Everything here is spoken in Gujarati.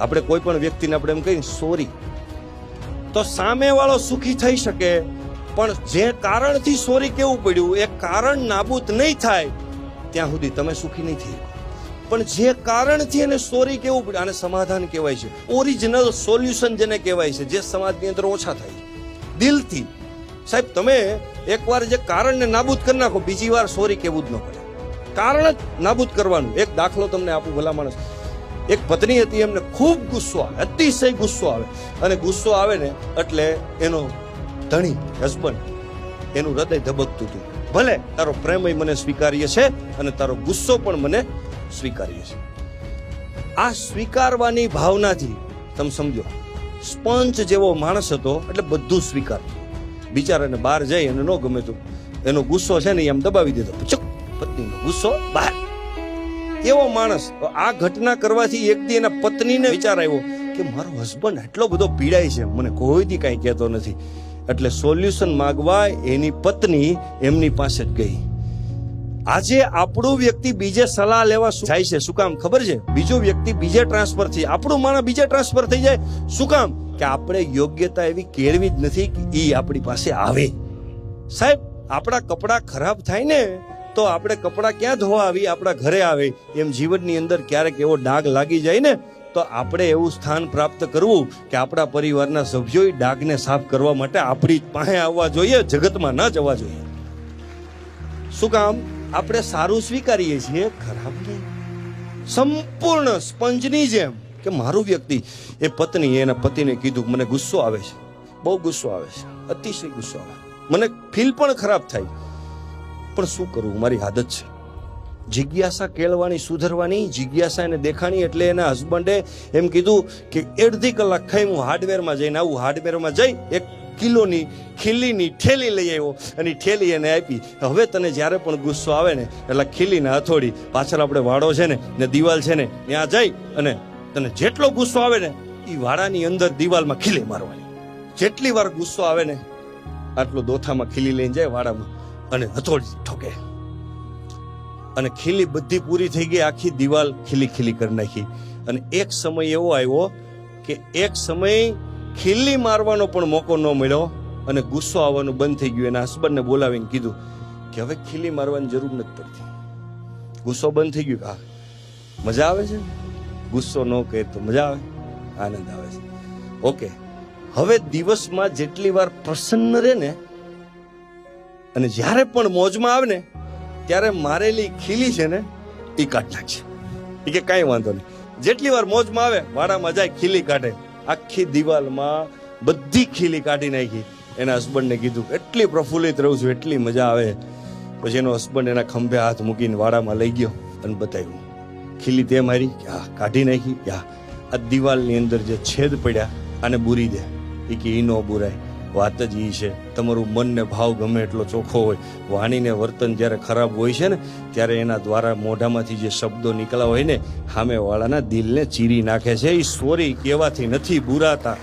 આપણે કોઈ પણ વ્યક્તિને આપણે એમ કહીએ સોરી તો સામેવાળો સુખી થઈ શકે, પણ જે કારણથી સોરી કેવું પડ્યું, એ કારણ નાબૂદ નહીં થાય, ત્યાં સુધી તમે સુખી નહીં થઈ પણ જે કારણથી એને સોરી કેવું પડ્યું, આને સમાધાન કહેવાય છે. ઓરિજિનલ સોલ્યુશન જેને કહેવાય છે, જે સમાજની અંદર ઓછા થાય દિલથી. સાહેબ, તમે એકવાર જે કારણને નાબૂદ કરી નાખો, બીજી વાર સોરી કેવું જ ન પડે. કારણ જ નાબૂદ કરવાનું. એક દાખલો તમને આપું, ભલા માણસ. એક પત્ની હતી, એમને ખૂબ ગુસ્સો આવે, અતિશય ગુસ્સો આવે. અને ગુસ્સો આવે ને એટલે એનો ધણી હસબન્ડ એનું હૃદય ધબકતું હતું. ભલે તારો પ્રેમય મને સ્વીકાર્ય છે અને તારો ગુસ્સો પણ મને સ્વીકાર્ય છે. આ સ્વીકારવાની ભાવનાથી તમે સમજો સ્પંચ જેવો માણસ હતો એટલે બધું સ્વીકાર બિચારાને બહાર જઈ અને ન ગમે તો એનો ગુસ્સો છે ને એ આમ દબાવી દીધો પત્નીનો ગુસ્સો બહાર. એવો માણસ. આ ઘટના કરવાથી એક દી એના પત્નીને વિચાર આવ્યો કે મારો હસબન્ડ એટલો બધો પીડાય છે. મને કોઈથી કાંઈ કહેતો નથી. એટલે સોલ્યુશન માગવા એની પત્ની એમની પાસે જ ગઈ. આજે આપણું વ્યક્તિ બીજે સલાહ લેવા જાય છે? શું કામ? ખબર છે? બીજો વ્યક્તિ બીજે ટ્રાન્સફર થઈ આપણું માણસ બીજે ટ્રાન્સફર થઈ જાય. શું કામ? કે આપણે યોગ્યતા એવી કેળવી જ નથી કે એ આપણી પાસે આવે. સાહેબ, આપણા કપડાં ખરાબ થાય ને તો આપણે કપડાં ક્યાં ધોવા આવી? આપણા ઘરે આવે. એમ જીવનની અંદર ક્યારેક એવો ડાઘ લાગી જાય ને, તો આપણે એવું સ્થાન પ્રાપ્ત કરવું કે આપણા પરિવારના સભ્યોએ ડાઘને સાફ કરવા માટે આપણી પાસે આવવા જોઈએ, જગતમાં ન જવા જોઈએ. શું કામ? આપણે સારું સ્વીકારીએ છીએ? ખરાબ નહીં. સંપૂર્ણ સ્પંજની જેમ કે મારું વ્યક્તિ, એ પત્ની એના પતિને કીધું મને ગુસ્સો આવે છે. બહુ ગુસ્સો આવે છે. અતિશય ગુસ્સો આવે. મને ફીલ પણ ખરાબ થાય. પણ શું કરવું મારી આદત છે. જિજ્ઞાસા કેળવાની સુધરવાની, જિજ્ઞાસા એને દેખાણી એટલે એના હસબન્ડે એમ કીધું કે અડધી કલાક ખાઈ હું હાર્ડવેરમાં જઈને આવું. હાર્ડવેરમાં જઈ એક કિલોની ખીલીની ઠેલી લઈ આવ્યો અને ઠેલી એને આપી. હવે તને જ્યારે પણ ગુસ્સો આવે ને, એટલે ખીલીને હથોડી, પાછળ આપણે વાડો છે ને ને દિવાલ છે ને, ત્યાં જઈ અને તને જેટલો ગુસ્સો આવે ને એ વાડાની અંદર દિવાલમાં ખીલી મારવાની. જેટલી વાર ગુસ્સો આવે ને, આટલો દોથામાં ખીલી લઈને જાય વાડામાં અને હથોડી ઠોકે. અને ખીલી બધી પૂરી થઈ ગઈ, આખી દિવાલ ખીલી ખીલી કરી નાખી. અને એક સમય એવો આવ્યો કે એક સમય ખીલી મારવાનો પણ મોકો ન મળ્યો અને ગુસ્સો આવવાનું બંધ થઈ ગયું. એના હસબન્ડને બોલાવીને કીધું કે હવે ખીલી મારવાની જરૂર નથી પડતી. ગુસ્સો બંધ થઈ ગયો હા, મજા આવે છે? ગુસ્સો ન કહે તો મજા આવે, આનંદ આવે છે. ઓકે, હવે દિવસમાં જેટલી વાર પ્રસન્ન રહે ને અને જ્યારે પણ મોજમાં આવે ને, ત્યારે મારેલી ખીલી છે ને, એ કાઢ નાખશે. એ કે કાંઈ વાંધો નહીં. જેટલી વાર મોજમાં આવે, વાડામાં જાય, ખીલી કાઢે. આખી દિવાલમાં બધી ખીલી કાઢી નાખી. એના હસબન્ડને કીધું, એટલી પ્રફુલ્લિત રહું છું, એટલી મજા આવે. પછી એનો હસબન્ડ એના ખંભે હાથ મૂકીને વાડામાં લઈ ગયો અને બતાવ્યું. ખીલી તે મારી હા કાઢી નાખી હા આ દિવાલની અંદર જે છેદ પડ્યા, આને બુરી દે. એ કે, ઈ ન બુરાય. વાત જ ઈ છે, તમારું મન ને ભાવ ગમે એટલો ચોખ્ખો હોય. વાણીને વર્તન જ્યારે ખરાબ હોય છે ને, ત્યારે એના દ્વારા મોઢામાંથી જે શબ્દો નીકળ્યા હોય ને, સામેવાળાના દિલને ચીરી નાખે છે. એ સોરી કહેવાથી નથી બુરાતા.